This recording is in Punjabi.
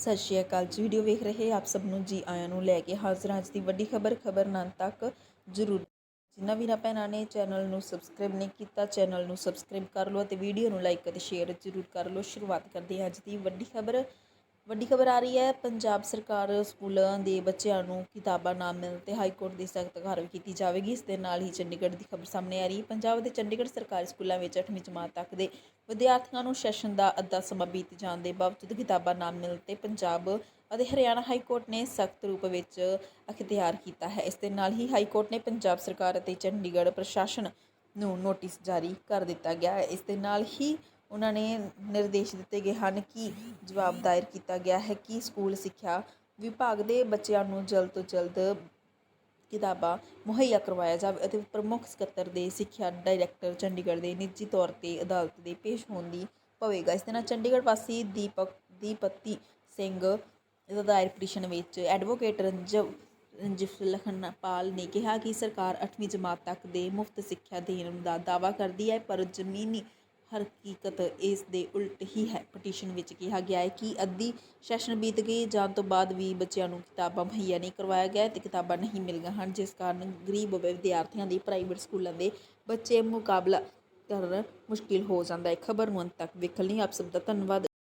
ਸਤਿ ਸ਼੍ਰੀ ਅਕਾਲ ਜੀ। ਵੀਡੀਓ ਵੇਖ ਰਹੇ ਆਪ ਸਭ ਨੂੰ ਜੀ ਆਇਆਂ ਨੂੰ ਲੈ ਕੇ ਹਾਜ਼ਰ ਹਾਂ ਅੱਜ ਦੀ ਵੱਡੀ ਖਬਰ ਖਬਰ ਨਾਂ ਤੱਕ ਜ਼ਰੂਰ। ਜਿਨ੍ਹਾਂ ਵੀਰਾਂ ਭੈਣਾਂ ਨੇ ਚੈਨਲ ਨੂੰ ਸਬਸਕ੍ਰਾਈਬ ਨਹੀਂ ਕੀਤਾ, ਚੈਨਲ ਨੂੰ ਸਬਸਕ੍ਰਾਈਬ ਕਰ ਲਓ ਅਤੇ ਵੀਡੀਓ ਨੂੰ ਲਾਈਕ ਅਤੇ ਸ਼ੇਅਰ ਜ਼ਰੂਰ ਕਰ ਲਓ। ਸ਼ੁਰੂਆਤ ਕਰਦੇ ਹਾਂ ਅੱਜ ਦੀ ਵੱਡੀ ਖਬਰ। ਵੱਡੀ ਖਬਰ ਆ ਰਹੀ ਹੈ, ਪੰਜਾਬ ਸਰਕਾਰ ਸਕੂਲਾਂ ਦੇ ਬੱਚਿਆਂ ਨੂੰ ਕਿਤਾਬਾਂ ਨਾ ਮਿਲਣ ਤੇ ਹਾਈ ਕੋਰਟ ਦੀ ਸਖਤ ਕਾਰਵਾਈ ਕੀਤੀ ਜਾਵੇਗੀ। ਇਸ ਦੇ ਨਾਲ ਹੀ ਚੰਡੀਗੜ੍ਹ ਦੀ ਖਬਰ ਸਾਹਮਣੇ ਆ ਰਹੀ ਹੈ। ਪੰਜਾਬ ਦੇ ਚੰਡੀਗੜ੍ਹ ਸਰਕਾਰੀ ਸਕੂਲਾਂ ਵਿੱਚ 8ਵੀਂ ਜਮਾਤ ਤੱਕ ਦੇ ਵਿਦਿਆਰਥੀਆਂ ਨੂੰ ਸੈਸ਼ਨ ਦਾ ਅੱਧਾ ਸਮਾਂ ਬੀਤ ਜਾਣ ਦੇ ਬਾਵਜੂਦ ਕਿਤਾਬਾਂ ਨਾ ਮਿਲਣ ਤੇ ਪੰਜਾਬ ਅਤੇ ਹਰਿਆਣਾ ਹਾਈ ਕੋਰਟ ਨੇ ਸਖਤ ਰੂਪ ਵਿੱਚ ਅਖਤਿਆਰ ਕੀਤਾ ਹੈ। ਇਸ ਦੇ ਨਾਲ ਹੀ ਹਾਈ ਕੋਰਟ ਨੇ ਪੰਜਾਬ ਸਰਕਾਰ ਅਤੇ ਚੰਡੀਗੜ੍ਹ ਪ੍ਰਸ਼ਾਸਨ ਨੂੰ ਨੋਟਿਸ ਜਾਰੀ ਕਰ ਦਿੱਤਾ ਗਿਆ ਹੈ। ਇਸ ਦੇ ਨਾਲ ਹੀ ਉਹਨਾਂ ਨੇ ਨਿਰਦੇਸ਼ ਦਿੱਤੇ ਗਏ ਹਨ ਕਿ ਜਵਾਬ ਦਾਇਰ ਕੀਤਾ ਗਿਆ ਹੈ ਕਿ ਸਕੂਲ ਸਿੱਖਿਆ ਵਿਭਾਗ ਦੇ ਬੱਚਿਆਂ ਨੂੰ ਜਲਦ ਤੋਂ ਜਲਦ ਕਿਤਾਬਾਂ ਮੁਹੱਈਆ ਕਰਵਾਇਆ ਜਾਵੇ ਅਤੇ ਪ੍ਰਮੁੱਖ ਸਕੱਤਰ ਦੇ ਸਿੱਖਿਆ ਡਾਇਰੈਕਟਰ ਚੰਡੀਗੜ੍ਹ ਦੇ ਨਿੱਜੀ ਤੌਰ ਤੇ ਅਦਾਲਤ ਦੇ ਪੇਸ਼ ਹੋਣ ਦੀ ਪਵੇਗਾ। ਇਸ ਦੇ ਨਾਲ ਚੰਡੀਗੜ੍ਹ ਵਾਸੀ ਦੀਪਕ ਦੀਪਤੀ ਸਿੰਘ ਦਾ ਦਾਇਰ ਪਟੀਸ਼ਨ ਵਿੱਚ ਐਡਵੋਕੇਟ ਰੰਜਵ ਰੰਜਿਤ ਲਖਨਪਾਲ ਨੇ ਕਿਹਾ ਕਿ ਸਰਕਾਰ 8ਵੀਂ ਜਮਾਤ ਤੱਕ ਦੇ ਮੁਫਤ ਸਿੱਖਿਆ ਦੇਣ ਦਾ ਦਾਅਵਾ ਕਰਦੀ ਹੈ, ਪਰ ਜ਼ਮੀਨੀ ਹਕੀਕਤ ਇਸ ਦੇ ਉਲਟ ਹੀ ਹੈ। ਪਟੀਸ਼ਨ ਵਿੱਚ ਕਿਹਾ ਗਿਆ ਹੈ ਕਿ ਅੱਧੀ ਸੈਸ਼ਨ ਬੀਤ ਗਈ, ਜਾਣ ਤੋਂ ਬਾਅਦ ਵੀ ਬੱਚਿਆਂ ਨੂੰ ਕਿਤਾਬਾਂ ਮੁਹੱਈਆ ਨਹੀਂ ਕਰਵਾਇਆ ਗਿਆ ਤੇ ਕਿਤਾਬਾਂ ਨਹੀਂ ਮਿਲੀਆਂ ਹਨ, ਜਿਸ ਕਾਰਨ ਗਰੀਬ ਵਿਦਿਆਰਥੀਆਂ ਦੀ ਪ੍ਰਾਈਵੇਟ ਸਕੂਲਾਂ ਦੇ ਬੱਚੇ ਮੁਕਾਬਲਾ ਕਰਨਾ ਮੁਸ਼ਕਿਲ ਹੋ ਜਾਂਦਾ ਹੈ। ਖਬਰ ਨੂੰ ਅੰਤ ਤੱਕ ਵੇਖਣ ਲਈ ਆਪ ਸਭ ਦਾ ਧੰਨਵਾਦ।